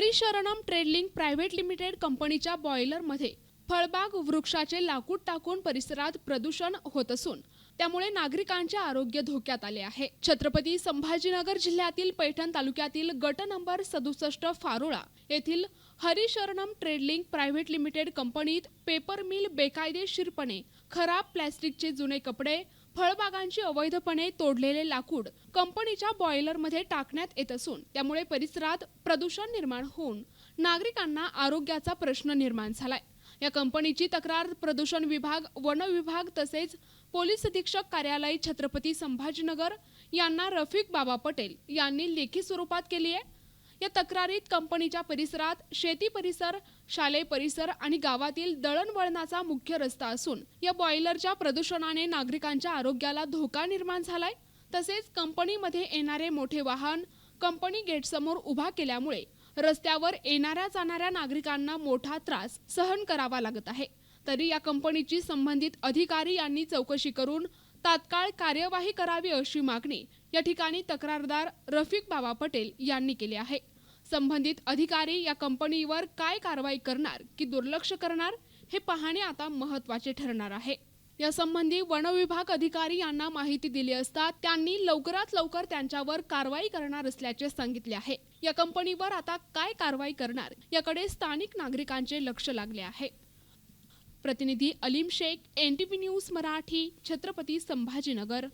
Harisharanam trading private limited कंपनीच्या बॉयलरमध्ये फळबाग वृक्षाचे लाकूड टाकून परिसरात प्रदूषण होत असून त्यामुळे नागरिकांचे आरोग्य धोक्यात आले आहे. छत्रपती संभाजीनगर जिल्ह्यातील पैठण तालुक्यातील गट नंबर सदुसष्ट फारोळा येथील हरिशरणम ट्रेडलिंग प्रायव्हेट लिमिटेड कंपनीत पेपर मिल बेकायदेशीरपणे खराब प्लॅस्टिकचे जुने कपडे फळबागांची अवैधपणे तोडलेले लाकूड कंपनीच्या बॉयलरमध्ये टाकण्यात येत असून त्यामुळे परिसरात प्रदूषण निर्माण होऊन नागरिकांना आरोग्याचा प्रश्न निर्माण झालाय. या कंपनीची तक्रार प्रदूषण विभाग वन विभाग तसेच पोलीस अधीक्षक कार्यालय छत्रपती संभाजीनगर यांना रफिक बाबा पटेल यांनी लेखी स्वरूपात केली आहे. या तक्रारीत कंपनीच्या परिसरात शेती परिसर शालेय परिसर आणि गावातील दळणवळणाचा मुख्य रस्ता असून या बॉयलरच्या प्रदूषणाने नागरिकांच्या आरोग्याला धोका निर्माण झालाय. तसेच कंपनीमध्ये येणारे मोठे वाहन कंपनी गेटसमोर उभा केल्यामुळे रस्त्यावर येणाऱ्या जाणाऱ्या नागरिकांना मोठा त्रास सहन करावा लागत आहे. तरी या कंपनीची संबंधित अधिकारी यांनी चौकशी करून तात्काळ कार्यवाही करावी अशी मागणी या ठिकाणी तक्रारदार रफिक बाबा पटेल यांनी केली आहे. संबंधित अधिकारी या कंपनीवर काय कारवाई करणार की दुर्लक्ष करणार हे पाहणे आता महत्त्वाचे ठरणार आहे. यासंबंधी वनविभाग अधिकारी यांना माहिती दिली असता त्यांनी लवकरात लवकर त्यांच्यावर कारवाई करणार असल्याचे सांगितले आहे. या कंपनीवर आता काय कारवाई करणार याकडे स्थानिक नागरिकांचे लक्ष लागले आहे. प्रतिनिधी Alim Shaikh N T news Marathi Chhatrapati Sambhajinagar.